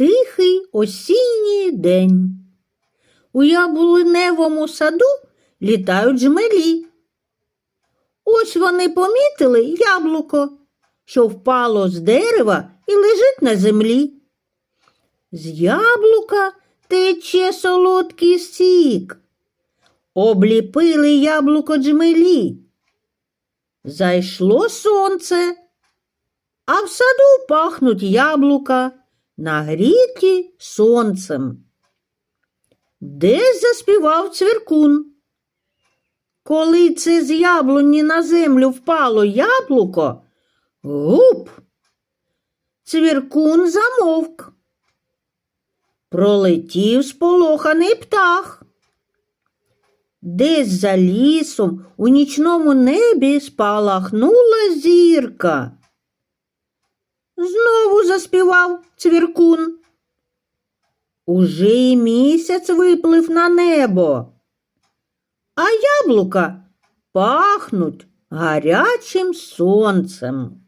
тихий осінній день. У яблуневому саду літають жмелі. Ось вони помітили яблуко, що впало з дерева і лежить на землі. З яблука тече солодкий сік. Обліпили яблуко джмелі. Зайшло сонце, а в саду пахнуть яблука, нагріті сонцем. Десь заспівав цвіркун. Коли це з яблуні на землю впало яблуко, гуп, цвіркун замовк. Пролетів сполоханий птах. Десь за лісом у нічному небі спалахнула зірка. Заспівав цвіркун. Уже і місяць виплив на небо, а яблука пахнуть гарячим сонцем.